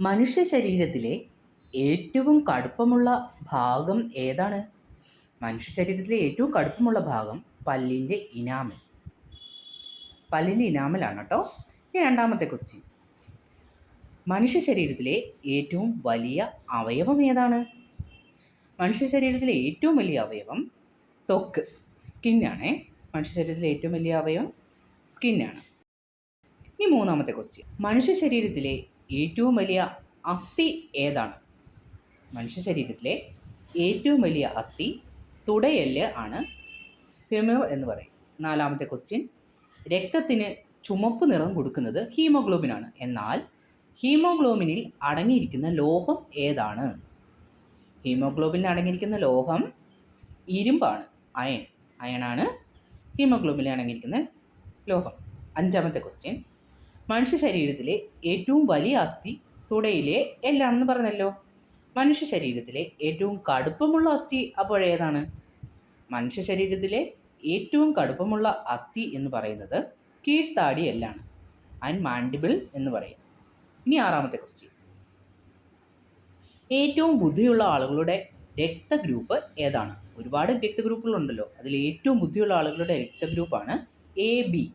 മനുഷ്യ ശരീരത്തിലെ ഏറ്റവും കടുപ്പമുള്ള ഭാഗം ഏതാണ്? മനുഷ്യ ശരീരത്തിലെ ഏറ്റവും കടുപ്പമുള്ള ഭാഗം പല്ലിന്റെ ഇനാമൽ. പല്ലിന്റെ ഇനാമലാണ് കേട്ടോ. ഈ രണ്ടാമത്തെ ക്വസ്റ്റ്യൻ മനുഷ്യ ശരീരത്തിലെ ഏറ്റവും വലിയ അവയവം ഏതാണ്? മനുഷ്യ ശരീരത്തിലെ ഏറ്റവും വലിയ അവയവം തൊക്ക് സ്കിന്നാണേ മനുഷ്യ ശരീരത്തിലെ ഏറ്റവും വലിയ അവയവം സ്കിന്നാണ് ഇനി മൂന്നാമത്തെ ക്വസ്റ്റ്യൻ മനുഷ്യ ശരീരത്തിലെ ഏറ്റവും വലിയ അസ്ഥി ഏതാണ്? മനുഷ്യ ശരീരത്തിലെ ഏറ്റവും വലിയ അസ്ഥി തുടയെല്ല് ആണ് ഫെമർ എന്ന് പറയും. നാലാമത്തെ ക്വസ്റ്റ്യൻ രക്തത്തിന് ചുമപ്പ് നിറം കൊടുക്കുന്നത് ഹീമോഗ്ലോബിനാണ് എന്നാൽ ഹീമോഗ്ലോബിനിൽ അടങ്ങിയിരിക്കുന്ന ലോഹം ഏതാണ്? ഹീമോഗ്ലോബിനിൽ അടങ്ങിയിരിക്കുന്ന ലോഹം ഇരുമ്പാണ്. അയൺ. അയണാണ് ഹീമോഗ്ലോബിനിൽ അടങ്ങിയിരിക്കുന്ന ലോഹം. അഞ്ചാമത്തെ ക്വസ്റ്റ്യൻ മനുഷ്യ ശരീരത്തിലെ ഏറ്റവും വലിയ അസ്ഥി തുടയിലെ എല്ലാണെന്ന് പറഞ്ഞല്ലോ. മനുഷ്യ ശരീരത്തിലെ ഏറ്റവും കടുപ്പമുള്ള അസ്ഥി അപ്പോഴേതാണ്? മനുഷ്യ ശരീരത്തിലെ ഏറ്റവും കടുപ്പമുള്ള അസ്ഥി എന്ന് പറയുന്നത് കീഴ്ത്താടി എല്ലാണ്. ആൻഡ് മാൻഡിബിൾ എന്ന് പറയും. ഇനി ആറാമത്തെ ക്വസ്റ്റ്യൻ ഏറ്റവും ബുദ്ധിയുള്ള ആളുകളുടെ രക്തഗ്രൂപ്പ് ഏതാണ്? ഒരുപാട് രക്തഗ്രൂപ്പുകളുണ്ടല്ലോ. അതിൽ ഏറ്റവും ബുദ്ധിയുള്ള ആളുകളുടെ രക്തഗ്രൂപ്പാണ് എ ബി